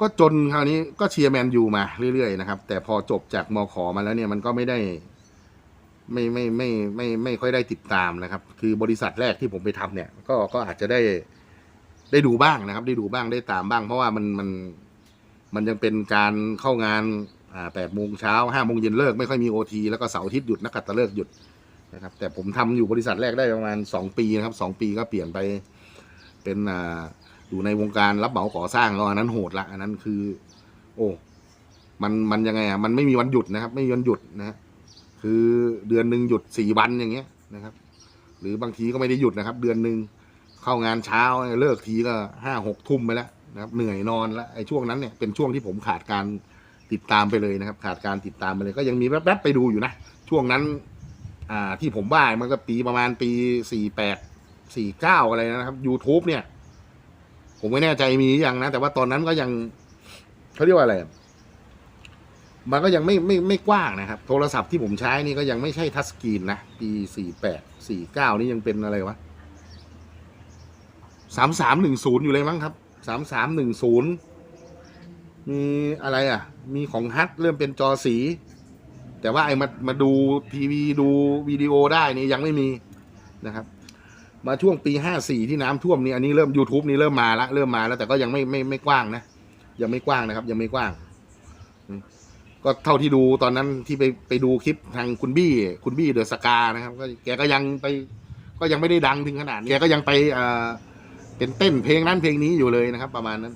ก็จนคราวนี้ก็เชียร์แมนยูมาเรื่อยๆนะครับ แต่พอจบจากมขมาแล้วเนี่ยมันก็ไม่ได้ ไม่ไม่ไม่ไม่ไม่ค่อยได้ติดตามนะครับ คือบริษัทแรกที่ผมไปทำเนี่ย ก็ก็อาจจะได้ได้ดูบ้างนะครับ ได้ดูบ้างได้ตามบ้าง เพราะว่ามันมันมันยังเป็นการเข้างานอ่าแปดโมงเช้าห้าโมงเย็นเลิกไม่ค่อยมีโอทีแล้วก็เสาร์อาทิตย์หยุดนักขัตฤกษ์หยุดนะครับ แต่ผมทำอยู่บริษัทแรกได้ประมาณสองปีนะครับสองปีก็เปลี่ยนไปเป็นอ่า อยู่ในวงการรับเหมาก่อสร้างแล้วอันนั้นโหดละอันนั้นคือ โอ้มันมันยังไงอะมันไม่มีวันหยุดนะครับ ไม่มีวันหยุดนะฮะคือเดือนหนึ่งหยุดสี่วันอย่างเงี้ยนะครับ หรือบางทีก็ไม่ได้หยุดนะครับ เดือนหนึ่งเข้างานเช้าเลิกทีก็ห้าหกทุ่มไปแล้วนะครับ เหนื่อยนอนแล้วไอ้ช่วงนั้นเนี่ยเป็นช่วงที่ผมขาดการติดตามไปเลยนะครับ ขาดการติดตามไปเลย ก็ยังมีแวบๆไปดูอยู่นะช่วงนั้น อ่าที่ผมว่ามันก็ปีประมาณปีสี่แปดสี่เก้าอะไรนะครับ YouTube เนี่ย ผมไม่แน่ใจมีหรือยังนะ แต่ว่าตอนนั้นก็ยังเขาเรียกว่าอะไรมันก็ยังไม่ไม่ไม่กว้างนะครับ โทรศัพท์ที่ผมใช้นี่ก็ยังไม่ใช่ทัชสกรีนนะ ปีสี่แปดสี่เก้านี่ยังเป็นอะไรวะสามสามหนึ่งศูนย์อยู่เลยมั้งครับสามสามหนึ่งศูนย์มีอะไรอะ มีของฮัทเริ่มเป็นจอสี แต่ว่าไอ้มามาดูทีวีดูวิดีโอได้นี่ยังไม่มีนะครับ มาช่วงปีห้าสี่ที่น้ำท่วมนี่อันนี้เริ่ม YouTube นี่เริ่มมาแล้วเริ่มมาแล้วแต่ก็ยังไม่ไม่ไม่กว้างนะยังไม่กว้างนะครับ ยังไม่กว้าง ก็เท่าที่ดูตอนนั้นที่ไปไปดูคลิปทางคุณบี้ คุณบี้เดอะสกานะครับ ก็แกก็ยังไป ก็ยังไม่ได้ดังถึงขนาดนี้แกก็ยังไปเอ่อเป็นเต้นเพลงนั้นเพลงนี้อยู่เลยนะครับ ประมาณนั้น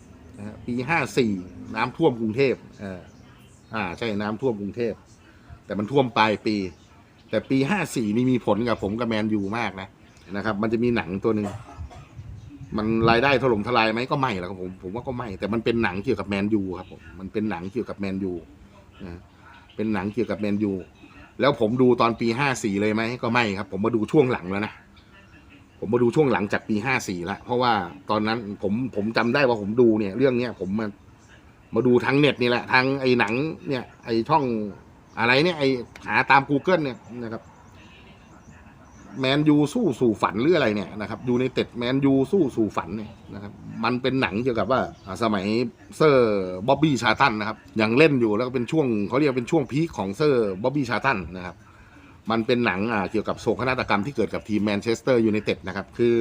ปีห้าสี่น้ำท่วมกรุงเทพอออ่าใช่น้ำท่วมกรุงเทพแต่มันท่วมปลายปี แต่ปีห้าสี่นี่มีผลกับผมกับแมนยูมากนะ นะครับ มันจะมีหนังตัวหนึ่งมันรายได้ถล่มทลายไหมก็ไม่หรอกครับผมผมว่าก็ไม่ แต่มันเป็นหนังเกี่ยวกับแมนยูครับผมมันเป็นหนังเกี่ยวกับแมนยูนะเป็นหนังเกี่ยวกับแมนยูแล้วผมดูตอนปีห้าสี่เลยไหมก็ไม่ครับ ผมมาดูช่วงหลังแล้วนะผมมาดูช่วงหลังจากปีห้าสี่ล้วเพราะว่าตอนนั้นผมผมจำได้ว่าผมดูเนี่ย เรื่องเนี้ยผมมามาดูทางเน็ตนี่แหละทางไอ้หนังเนี่ยไอ้ช่องอะไรเนี่ยไอ้หาตาม Google เนี่ยนะครับ แมนยูสู้สู่ฝันหรืออะไรเนี่ยนะครับยูในเต็ดแมนยูสู้สู่ฝันเนี่ยนะครับมันเป็นหนังเกี่ยวกับว่าสมัยเซอร์บ๊อบบี้ชาตันนะครับยังเล่นอยู่แล้วก็เป็นช่วงเขาเรียกเป็นช่วงพีคของเซอร์บ๊อบบี้ชาตันนะครับมันเป็นหนังเกี่ยวกับโศกนาฏกรรมที่เกิดกับทีมแมนเชสเตอร์ยูไนเต็ดนะครับคือ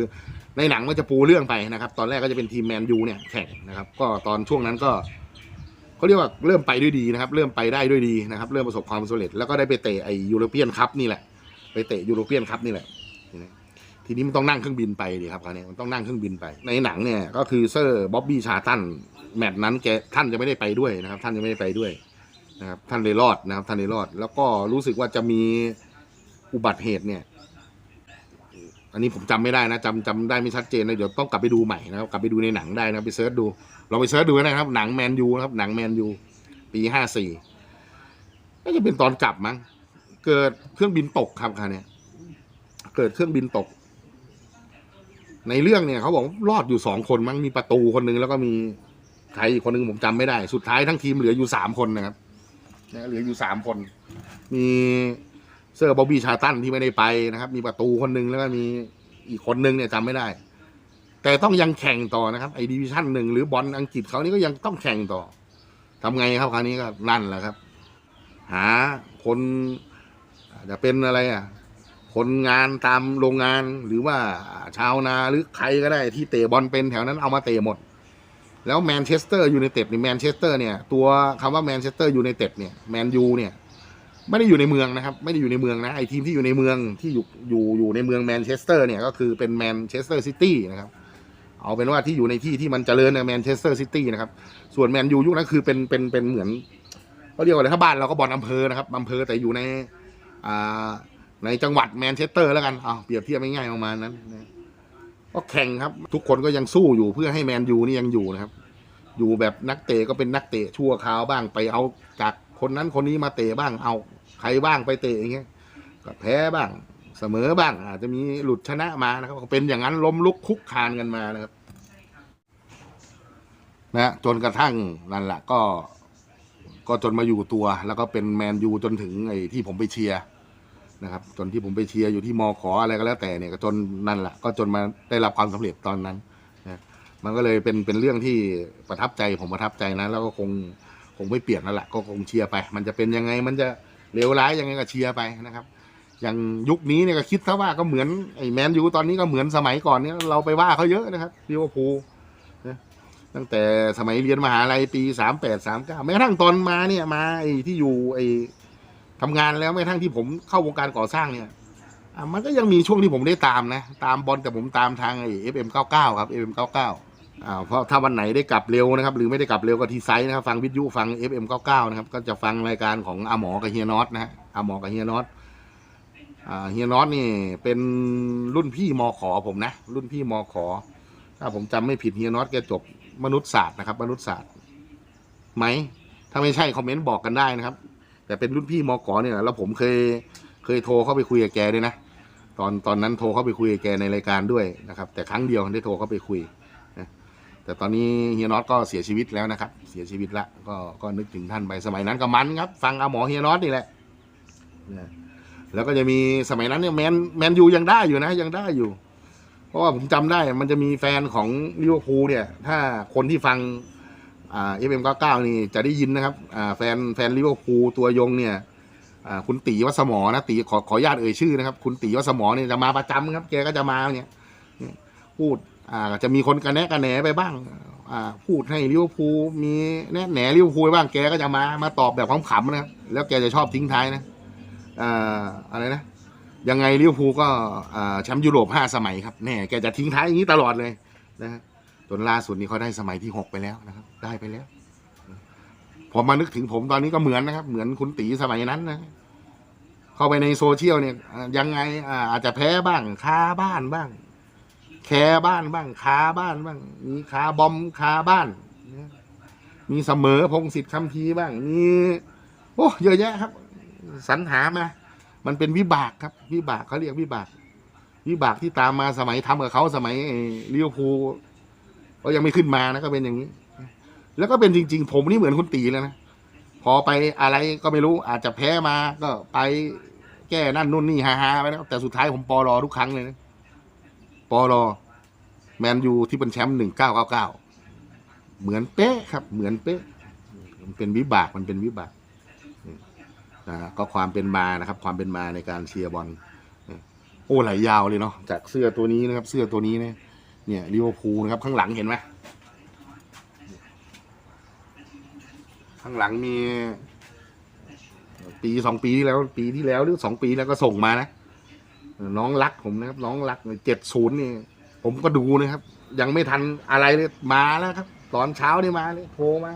ในหนังมันจะปูเรื่องไปนะครับ ตอนแรกก็จะเป็นทีมแมนยูเนี่ยแข่งนะครับก็ตอนช่วงนั้นก็เขาเรียกว่าเริ่มไปด้วยดีนะครับ เริ่มไปได้ด้วยดีนะครับ เริ่มประสบความสำเร็จแล้วก็ได้ไปเตะไอยูโรเปียนคัพนี่แหละ ไปเตะยูโรเปียนคัพนี่แหละทีนี้มันต้องนั่งเครื่องบินไปดิครับคราวนี้มันต้องนั่งเครื่องบินไป ในหนังเนี่ยก็คือเซอร์บ๊อบบี้ชาตันแมตช์นั้นแกท่านจะไม่ได้ไปด้วยนะครับ ท่านจะไม่ได้ไปด้วยนะครับท่านเลยรอดนะครับ ท่านเลยรอด แล้วก็รู้สึกว่าจะมีอุบัติเหตุเนี่ย อันนี้ผมจำไม่ได้นะจำจำได้ไม่ชัดเจนนะเดี๋ยวต้องกลับไปดูใหม่นะครับกลับไปดูในหนังได้นะไปเสิร์ชดูลองไปเสิร์ชดูนะครับ หนังแมนยูนะครับหนังแมนยูปีห้าสี่น่าจะเป็นตอนกลับมั้ง เกิดเครื่องบินตกครับค่ะเนี่ยเกิดเครื่องบินตก ในเรื่องเนี่ยเขาบอกรอดอยู่สองคนมั้งมีประตูคนนึงแล้วก็มีใครอีกคนนึงผมจำไม่ได้ สุดท้ายทั้งทีมเหลืออยู่สามคนนะครับนะเหลืออยู่สามคน มีเซอร์บอบบี้ชาตันที่ไม่ได้ไปนะครับ มีประตูคนนึงแล้วก็มีอีกคนนึงเนี่ยจำไม่ได้ แต่ต้องยังแข่งต่อนะครับไอ้ดิวิชั่นหนึ่งหรือบอลอังกฤษเขานี่ก็ยังต้องแข่งต่อทำไงครับคราวนี้ก็นั่นแหละครับ หาคน จะเป็นอะไรอะ คนงานตามโรงงานหรือว่าชาวนาหรือใครก็ได้ที่เตะบอลเป็นแถวนั้นเอามาเตะหมด แล้วแมนเชสเตอร์ยูไนเต็ดนี่แมนเชสเตอร์เนี่ยตัวคำว่าแมนเชสเตอร์ยูไนเต็ดเนี่ยแมนยูเนี่ยไม่ได้อยู่ในเมืองนะครับ ไม่ได้อยู่ในเมืองนะไอทีมที่อยู่ในเมืองที่อยู่อยู่อยู่ในเมืองแมนเชสเตอร์เนี่ยก็คือเป็นแมนเชสเตอร์ซิตี้นะครับเอาเป็นว่าที่อยู่ในที่ที่มันเจริญในแมนเชสเตอร์ซิตี้นะครับ ส่วนแมนยูยุคนั้นคือเป็นเป็นเป็นเหมือนเขาเรียกว่าอะไรถ้าบ้านเราก็บอลอำเภอนะครับอำเภอแต่อยู่ใน ในจังหวัดแมนเชสเตอร์แล้วกันเอาเปรียบเทียบง่ายๆประมาณนั้นนะก็แข่งครับ ทุกคนก็ยังสู้อยู่เพื่อให้แมนยูนี่ยังอยู่นะครับ อยู่แบบนักเตะก็เป็นนักเตะชั่วคราวบ้างไปเอาจากคนนั้นคนนี้มาเตะบ้างเอา ใครบ้างไปเตะอย่างเงี้ยก็แพ้บ้างเสมอบ้าง อาจจะมีหลุดชนะมานะครับเป็นอย่างนั้นล้มลุกคุกคานกันมานะครับนะจนกระทั่งนั่นแหละก็ ก็จนมาอยู่ตัว แล้วก็เป็นแมนยูจนถึงไอ้ที่ผมไปเชียร์ นะครับ จนที่ผมไปเชียร์อยู่ที่มอขออะไรก็แล้วแต่เนี่ยก็จนนั่นแหละก็จนมาได้รับความสำเร็จตอนนั้นนะมันก็เลยเป็นเป็นเรื่องที่ประทับใจผมประทับใจนะ แล้วก็คงคงไม่เปลี่ยนแล้วแหละก็คงเชียร์ไป มันจะเป็นยังไงมันจะเลวร้ายยังไงก็เชียร์ไปนะครับ อย่างยุคนี้เนี่ยก็คิดซะว่าก็เหมือนไอ้แมนยูตอนนี้ก็เหมือนสมัยก่อนเนี่ยเราไปว่าเขาเยอะนะครับลิเวอร์พูลตั้งแต่สมัยเรียนมหาลัยปีสามแปดสามเก้าแม้กระทั่งตอนมาเนี่ยมาไอ้ที่อยู่ไอ้ ทำงานแล้วแม้กระทั่งที่ผมเข้าวงการก่อสร้างเนี่ยมันก็ยังมีช่วงที่ผมได้ตามนะ ตามบอลแต่ผมตามทางไอ้ FM 99 ครับ FM 99อ่าเพราะถ้าวันไหนได้กลับเร็วนะครับ หรือไม่ได้กลับเร็วก็ที่ไซต์นะครับ ฟังวิทยุฟัง FM 99 นะครับ ก็จะฟังรายการของอาหมอกับเฮียน็อตนะฮะอาหมอกับเฮียน็อตอ่าเฮียน็อตนี่เป็นรุ่นพี่มขอผมนะ รุ่นพี่มขอ ถ้าผมจำไม่ผิดเฮียน็อตแกจบมนุษยศาสตร์นะครับ มนุษยศาสตร์ไหมถ้าไม่ใช่คอมเมนต์บอกกันได้นะครับ แต่เป็นรุ่นพี่มขอเนี่ยแล้วผมเคยเคยโทรเข้าไปคุยกับแกด้วยนะตอนตอนนั้นโทรเข้าไปคุยกับแกในรายการด้วยนะครับ แต่ครั้งเดียวได้โทรเข้าไปคุยนะแต่ตอนนี้เฮียน็อตก็เสียชีวิตแล้วนะครับ เสียชีวิตละก็ก็นึกถึงท่านไปสมัยนั้นก็มันครับ ฟังอาหมอเฮียน็อตนี่แหละนะแล้วก็จะมีสมัยนั้นเนี่ยแมนแมนยูยังได้อยู่นะ ยังได้อยู่ เพราะว่าผมจำได้มันจะมีแฟนของลิเวอร์พูลเนี่ย ถ้าคนที่ฟัง อ่าเอฟเอ็มเก้าเก้านี่จะได้ยินนะครับอ่าแฟนแฟนลิเวอร์พูลตัวยงเนี่ยอ่าคุณตีวัสมอนะตีขอขออนุญาตเอ่ยชื่อนะครับ คุณตีวัสมอเนี่ยจะมาประจำครับแกก็จะมาเนี่ยพูดอ่าจะมีคนกระแนะกระแหนไปบ้างอ่าพูดให้ลิเวอร์พูลมีแนะแหนลิเวอร์พูลไปบ้างแกก็จะมามาตอบแบบขำๆนะครับแล้วแกจะชอบทิ้งท้ายนะอ่าอะไรนะยังไงลิเวอร์พูลก็แชมป์ยุโรปห้าสมัยครับแน่แกจะทิ้งท้ายอย่างนี้ตลอดเลยนะฮะ จนล่าสุดนี้เขาได้สมัยที่หกไปแล้วนะครับ ได้ไปแล้วพอมานึกถึงผมตอนนี้ก็เหมือนนะครับ เหมือนคุณตีสมัยนั้นนะ เข้าไปในโซเชียลเนี่ยยังไงอาจจะแพ้บ้างคาบ้านบ้าง แคร์บ้านบ้างคาบ้านบ้าง มีคาบอมคาบ้านมีเสมอพงศิษฐ์คำพีร์บ้างมีโอ้เยอะแยะครับสรรหามา มันเป็นวิบากครับ วิบากเขาเรียกวิบาก วิบากที่ตามมาสมัยทำกับเขาสมัยไอ้ลิเวอร์พูล ก็ยังไม่ขึ้นมานะก็เป็นอย่างนี้ แล้วก็เป็นจริง ๆ ผมนี่เหมือนคุณตีเลยนะพอไปอะไรก็ไม่รู้อาจจะแพ้มาก็ไปแก้นั่นนู่นนี่ฮาๆไปแล้วแต่สุดท้ายผมปอรอทุกครั้งเลยนะปอรอแมนยูที่เป็นแชมป์หนึ่งเก้าเก้าเก้าเหมือนเป๊ะครับ เหมือนเป๊ะ มันเป็นวิบากมันเป็นวิบากนะก็ความเป็นมานะครับ ความเป็นมาในการเชียร์บอลโอ้ไหลยาวเลยเนาะจากเสื้อตัวนี้นะครับ เสื้อตัวนี้เนี่ย เนี่ยลิเวอร์พูลนะครับข้างหลังเห็นไหมข้างหลังมี ปีสองปีที่แล้ว ปีที่แล้วหรือสองปีแล้วก็ส่งมานะน้องรักผมนะครับ น้องรักเจ็ดศูนย์นี่ ผมก็ดูนะครับ ยังไม่ทันอะไรเลยมาแล้วครับ ตอนเช้านี่มาเลยโทรมา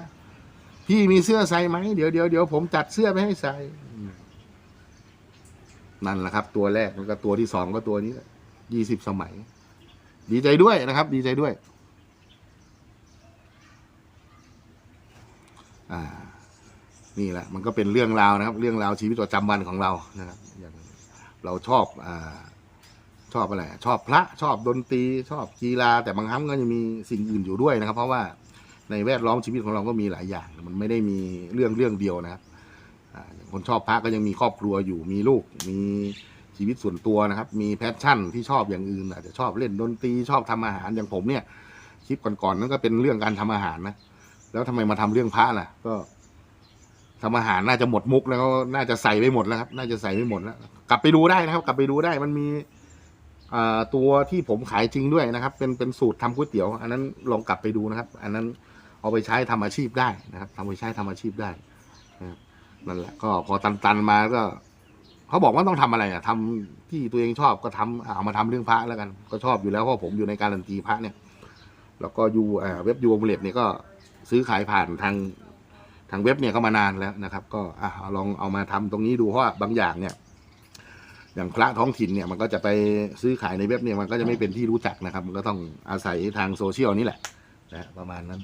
พี่มีเสื้อใส่ไหมเดี๋ยวเดี๋ยวเดี๋ยวผมจัดเสื้อไปให้ใส่นั่นแหละครับ ตัวแรกแล้วก็ตัวที่สองก็ตัวนี้ยี่สิบสมัย ดีใจด้วยนะครับ ดีใจด้วย อ่า นี่แหละ มันก็เป็นเรื่องราวนะครับ เรื่องราวชีวิตประจำวันของเรานะครับอย่างเราชอบอ่าชอบอะไรชอบพระชอบดนตรีชอบกีฬาแต่บางครั้งก็จะมีสิ่งอื่นอยู่ด้วยนะครับ เพราะว่าในแวดล้อมชีวิตของเราก็มีหลายอย่าง มันไม่ได้มีเรื่องเรื่องเดียวนะครับอ่าคนชอบพระก็ยังมีครอบครัวอยู่มีลูกมี ชีวิตส่วนตัวนะครับ มีแพชชั่นที่ชอบอย่างอื่น อาจจะชอบเล่นดนตรีชอบทำอาหารอย่างผมเนี่ยคลิปก่อนๆนั่นก็เป็นเรื่องการทำอาหารนะแล้วทำไมมาทำเรื่องพระล่ะ ก็ทำอาหารน่าจะหมดมุกแล้วก็น่าจะใส่ไปหมดแล้วครับ น่าจะใส่ไปหมดแล้วกลับไปดูได้นะครับ กลับไปดูได้มันมีตัวที่ผมขายจริงด้วยนะครับ เป็นเป็นสูตรทำก๋วยเตี๋ยว อันนั้นลองกลับไปดูนะครับ อันนั้นเอาไปใช้ทำอาชีพได้นะครับทำไปใช้ทำอาชีพได้นะครับนั่นแหละก็พอตันๆมาก็ เขาบอกว่าต้องทำอะไรอะทำที่ตัวเองชอบก็ทำเอามาทำเรื่องพระแล้วกัน ก็ชอบอยู่แล้วเพราะผมอยู่ในการันตีพระเนี่ย แล้วก็ยูอ่าเว็บยูอมเลตเนี่ยก็ซื้อขายผ่านทางทางเว็บเนี่ยก็มานานแล้วนะครับ ก็อลองเอามาทำตรงนี้ดูเพราะบางอย่างเนี่ย อย่างพระท้องถิ่นเนี่ยมันก็จะไปซื้อขายในเว็บเนี่ยมันก็จะไม่เป็นที่รู้จักนะครับ มันก็ต้องอาศัยทางโซเชียลนี่แหละนะประมาณนั้น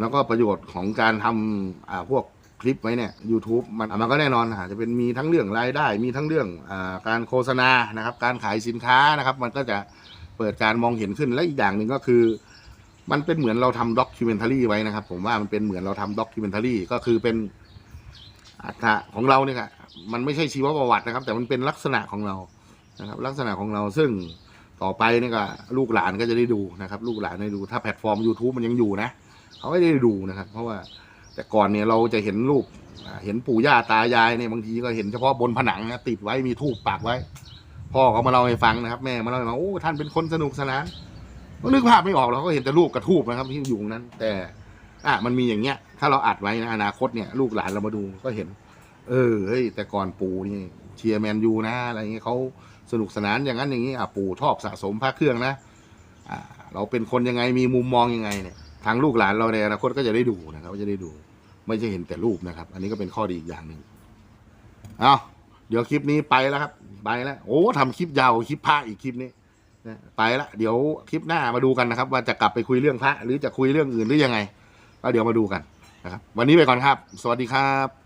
แล้วก็ประโยชน์ของการทำอ่าพวก คลิปไว้เนี่ย YouTube มันมันก็แน่นอนอาจจะเป็นมีทั้งเรื่องรายได้ มีทั้งเรื่องอาการโฆษณานะครับ การขายสินค้านะครับ มันก็จะเปิดการมองเห็นขึ้นและอีกอย่างหนึ่งก็คือ มันเป็นเหมือนเราทำด็อกิเมนทารีไว้นะครับ ผมว่ามันเป็นเหมือนเราทำด็อกิเมนทารีก็คือเป็นอัตราของเราเนี่ยครับมันไม่ใช่ชีวประวัตินะครับ แต่มันเป็นลักษณะของเรานะครับ ลักษณะของเราซึ่งต่อไปนี่ก็ลูกหลานก็จะได้ดูนะครับ ลูกหลานได้ดูถ้าแพลตฟอร์ม YouTube มันยังอยู่นะเขาก็ได้ดูนะครับ เพราะว่า แต่ก่อนเนี่ยเราจะเห็นรูปเห็นปู่ย่าตายายเนี่ยบางทีก็เห็นเฉพาะบนผนังนะติดไว้มีทูปปักไว้ พ่อเขามาเล่าให้ฟังนะครับ แม่มาเล่าให้ฟังโอ้ท่านเป็นคนสนุกสนานก็นึกภาพไม่ออกเราก็เห็นแต่รูปกระทูบนะครับที่อยู่นั้น แต่ อะมันมีอย่างเงี้ย ถ้าเราอัดไว้นะอนาคตเนี่ยลูกหลานเรามาดูก็เห็น เออเฮ้ยแต่ก่อนปู่นี่เชียร์แมนยูนะอะไรเงี้ยเขาสนุกสนานอย่างนั้นอย่างนี้อะปู่ชอบสะสมพระเครื่องนะอ่าเราเป็นคนยังไงมีมุมมองยังไงเนี่ยทางลูกหลานเราในอนาคตก็จะได้ดูนะครับก็จะได้ดู ไม่ใช่เห็นแต่รูปนะครับ อันนี้ก็เป็นข้อดีอีกอย่างหนึ่งเอาเดี๋ยวคลิปนี้ไปแล้วครับ ไปแล้ว โอ้ทำคลิปยาวคลิปพระอีกคลิปนี้นะไปละเดี๋ยวคลิปหน้ามาดูกันนะครับ ว่าจะกลับไปคุยเรื่องพระหรือจะคุยเรื่องอื่นหรือยังไงก็เดี๋ยวมาดูกันนะครับ วันนี้ไปก่อนครับ สวัสดีครับ